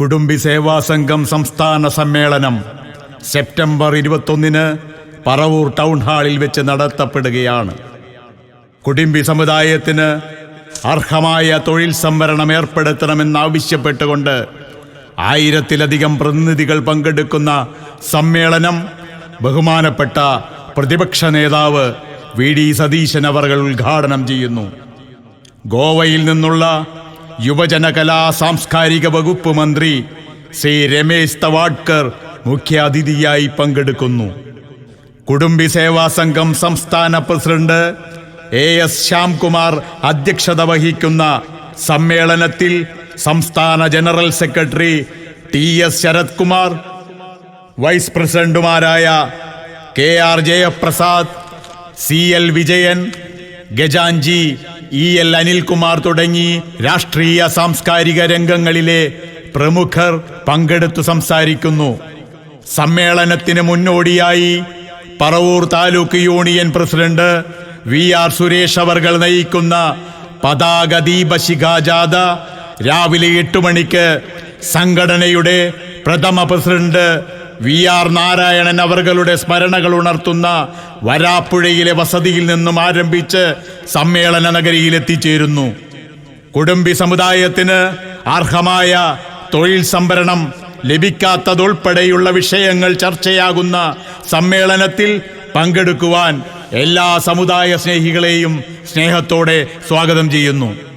കുടുംബി സേവാ സംഘം സംസ്ഥാന സമ്മേളനം സെപ്റ്റംബർ ഇരുപത്തൊന്നിന് പറവൂർ ടൗൺ ഹാളിൽ വെച്ച് നടത്തപ്പെടുകയാണ്. കുടുംബി സമുദായത്തിന് അർഹമായ തൊഴിൽ സംവരണം ഏർപ്പെടുത്തണമെന്നാവശ്യപ്പെട്ടുകൊണ്ട് ആയിരത്തിലധികം പ്രതിനിധികൾ പങ്കെടുക്കുന്ന സമ്മേളനം ബഹുമാനപ്പെട്ട പ്രതിപക്ഷ നേതാവ് വി ഡി സതീശൻ അവർ ഉദ്ഘാടനം ചെയ്യുന്നു. ഗോവയിൽ നിന്നുള്ള യുവജന കലാ സാംസ്കാരിക വകുപ്പ് മന്ത്രി ശ്രീ രമേശ് തവാഡ്കർ മുഖ്യാതിഥിയായി പങ്കെടുക്കുന്നു. കുടുംബി സേവാ സംഘം സംസ്ഥാന പ്രസിഡന്റ് എ എസ് ശ്യാംകുമാർ അധ്യക്ഷത വഹിക്കുന്ന സമ്മേളനത്തിൽ സംസ്ഥാന general secretary T S Sharath Kumar vice പ്രസിഡന്റുമാരായ K R Jayaprasad C L Vijayan Gajanji E L Anilkumar തുടങ്ങി രാഷ്ട്രീയ സാംസ്കാരിക രംഗങ്ങളിലെ പ്രമുഖർ പങ്കെടുത്തു സംസാരിക്കുന്നു. സമ്മേളനത്തിന് മുന്നോടിയായി Paravur taluk union president V R Suresh അവർകൾ നയിക്കുന്ന പതാക ദീപശിഖാജാഥ രാവിലെ എട്ട് മണിക്ക് സംഘടനയുടെ പ്രഥമ പ്രസിഡന്റ് വി ആർ നാരായണൻ അവരുടെ സ്മരണകൾ ഉണർത്തുന്ന വരാപ്പുഴയിലെ വസതിയിൽ നിന്നും ആരംഭിച്ച് സമ്മേളന നഗരിയിൽ എത്തിച്ചേരുന്നു. കുടുംബി സമുദായത്തിന് അർഹമായ തൊഴിൽ സംഭരണം ലഭിക്കാത്തതുൾപ്പെടെയുള്ള വിഷയങ്ങൾ ചർച്ചയാകുന്ന സമ്മേളനത്തിൽ പങ്കെടുക്കുവാൻ എല്ലാ സമുദായ സ്നേഹികളെയും സ്നേഹത്തോടെ സ്വാഗതം ചെയ്യുന്നു.